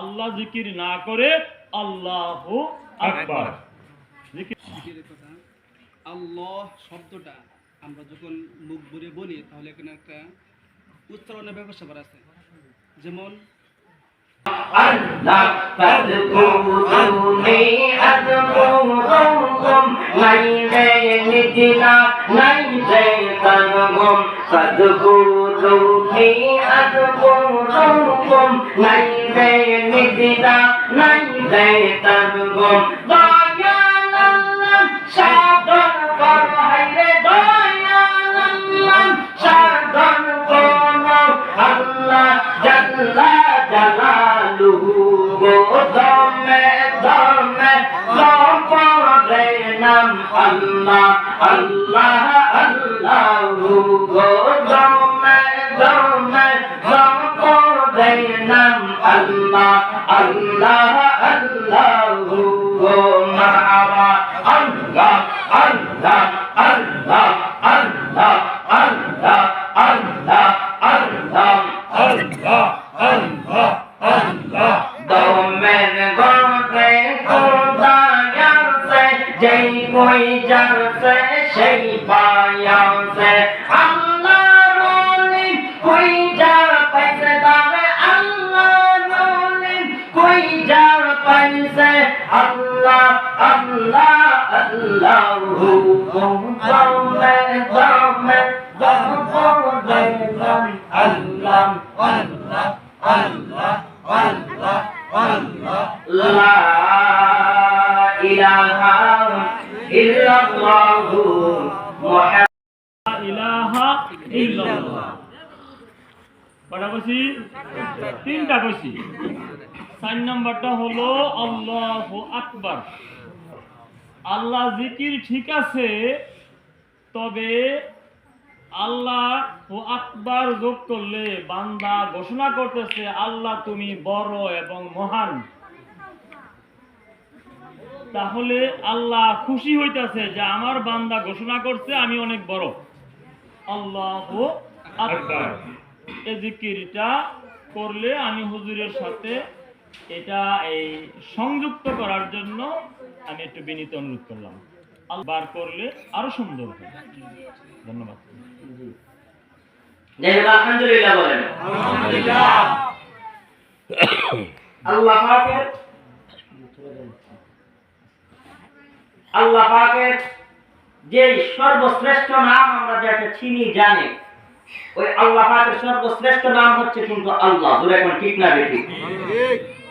আল্লাহ জিকির না করে আল্লাহ আকবার। আল্লাহ শব্দটা আমরা যখন মুখ ভরে বলি, তাহলে এখানে একটা উচ্চারণের ব্যবস্থা করা আছে। যেমন الله فاذكروني أذكركم ليلا مثلا ليلا تنهم فاذكروني أذكركم ليلا مثلا ليلا تنهم ضيال الله شاطر فرحي ضيال الله شاطر قوم الله جل جلاله দমে দমে দমরে নাম আল্লাহ আল্লাহ আল্লাহু গো দমে দমে দমরে নাম আল্লাহ আল্লাহ আল্লাহু গো মারা আল্লাহ আল্লাহ আল্লাহ আল্লাহ আল্লাহ আল্লাহ আল্লাহ আল্লাহ আল্লাহ আল্লাহ কই যাসে সেই পায়াসে আল্লাহ রলি কই যা পাইছে দাবে আল্লাহ রলি কই যা পাইছে আল্লাহ আল্লাহ আল্লাহু দমে দমে দমে তিনটা কইছি। চার নম্বরটা হলো আল্লাহ আল্লাহ জিকির ঠিক আছে তবে আল্লাহ ও আকবার যোগ করলে বান্দা ঘোষণা করতেছে আল্লাহ তুমি বড় এবং মহান তাহলে আল্লাহ খুশি হইতাছে যে আমার বান্দা ঘোষণা করছে আমি অনেক বড়। আল্লাহ আকবার। এই জিকিরটা করলে আমি হুজুরের সাথে এটা এই সংযুক্ত করার জন্য আমি একটু বিনীত অনুরোধ করলাম। বার করলে আরও সুন্দর হবে। ধন্যবাদ। আলহামদুলিল্লাহ বলেন। আল্লাহ পাকের আল্লাহ পাকের যে সর্বশ্রেষ্ঠ নাম আমরা যেটা চিনি জানি ওই আল্লাহ পাকের সর্বশ্রেষ্ঠ নাম হচ্ছে কিন্তু আল্লাহ। জোরে এখন ঠিক না বেঠিক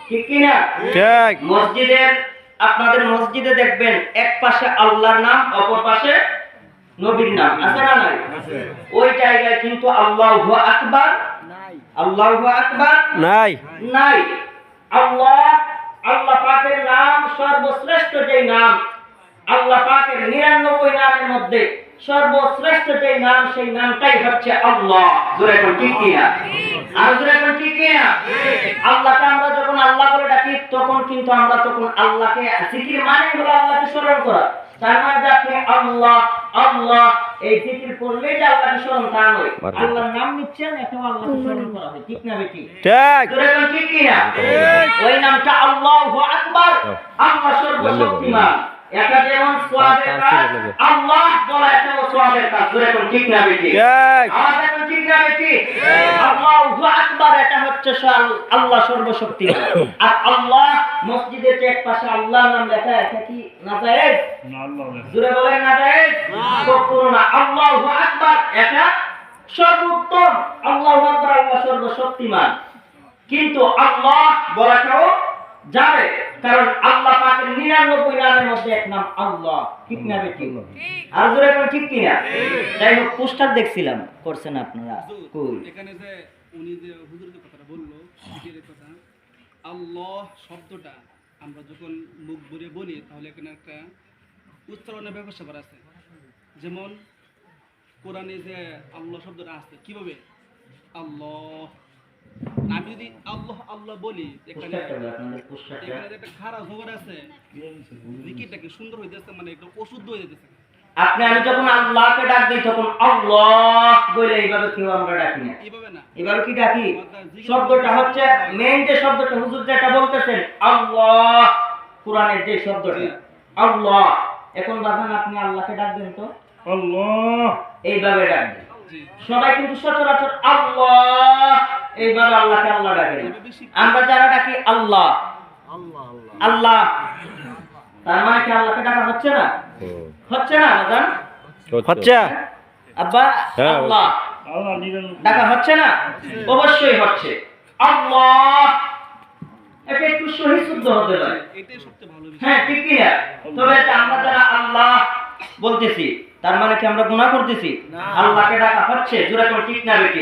ঠিক? কি না? ঠিক। মসজিদের আপনাদের মসজিদে দেখবেন এক পাশে আল্লাহর নাম অপর পাশে নবীর নাম। আছে না নাই? ওই জায়গায় কিন্তু আল্লাহু আকবার। আল্লাহু আকবার? নাই। নাই। আল্লাহ আল্লাহ পাকের নাম সর্বশ্রেষ্ঠ যে নাম আল্লাহ পাকের নিরানব্বই নামের মধ্যে সর্বশ্রেষ্ঠ যে নাম সেই নামটাই হচ্ছে আল্লাহ। জোরে এখন ঠিক কিনা? আর জোরে এখন ঠিক কিনা? আল্লাহকে আমরা যখন আল্লাহ বলে ডাকি তখন কিন্তু আমরা তখন আল্লাহকে জিকির মানে হলো আল্লাহকে স্মরণ করা। তার মানে যে আপনি আল্লাহ আল্লাহ এই জিকির করলেই যে আল্লাহকে স্মরণ তা নয় আল্লাহর নাম নিচ্ছেন এটাও আল্লাহকে স্মরণ করা হয়। ঠিক না বেটি? ঠিক। জোরে বলেন ঠিক কিনা? ওই নামটা আল্লাহু আকবার। আল্লাহ সর্বশক্তিমান। এটা যেমন সোয়াবের কাজ আল্লাহ বলা এটাও সোয়াবের কাজ জোরে বলেন ঠিক না বেটি ঠিক। এখন ঠিক না বেটি আল্লাহু আকবার এটা হচ্ছে আল্লাহ সর্বশক্তিমান আর আল্লাহ মসজিদের যে এক আল্লাহ নাম লেখা এটা কি না জায়েজ না আল্লাহ জোরে বলেন না। জায়েজ কখনো না। আল্লাহু আকবার এটা সর্বোত্তম। আল্লাহু আকবার আল্লাহ সর্বশক্তিমান। কিন্তু আল্লাহ বলাটাও যাবে কারণ আল্লাহ নিরানব্বই নামের মধ্যে এক নাম আল্লাহ। ঠিক না বেটি আর জোরে ঠিক কিনা? যাই হোক পোস্টার দেখছিলাম করছেন আপনারা এখানে যে উনি যে হুজুর যে কথাটা বলল কথা আল্লাহ শব্দটা আমরা যখন মুখ ভরে বলি তাহলে এখানে একটা উচ্চারণের ব্যবস্থা করা আছে। যেমন কোরআনে যে আল্লাহ শব্দটা আছে কীভাবে? আল্লাহ আমি যদি আল্লাহ আল্লাহ বলি এখানে এখানে একটা খারাপ খবর আছে জিকিরটা কি সুন্দর হইতেছে মানে একটু অশুদ্ধ হয়ে যেতেছে আপনি আমি যখন আল্লাহকে ডাক দিই তখন আল্লাহ বলে এইভাবে কেউ আমরা ডাকি না। এইভাবে না। এভাবে কি ডাকি? শব্দটা হচ্ছে মেইন যে শব্দটা হুজুর যেটা বলতেছেন আল্লাহ কোরআনের যে শব্দটা। আল্লাহ। এখন বাজান আপনি আল্লাহকে ডাক দেন তো? আল্লাহ। এইভাবে ডাক দেন। সবাই কিন্তু সচরাচর আল্লাহ এইভাবে আল্লাহকে আল্লাহ ডাকে। আমরা যারা ডাকি আল্লাহ। আল্লাহ। তার মানে কি আল্লাহকে ডাকা হচ্ছে না? হচ্ছে না বাজান হচ্ছে। আব্বা হ্যাঁ, আল্লাহ। আল্লাহ ডাকা হচ্ছে না? অবশ্যই হচ্ছে। আল্লাহ। এটা একটু সহি শুদ্ধ হতে পারে। হ্যাঁ ঠিক কি না তবে আমরা যারা আল্লাহ বলতেছি তার মানে কি আমরা গুনাহ করতেছি? আল্লাহকে ডাকা হচ্ছে? জোরে কোন ঠিক না বেটি?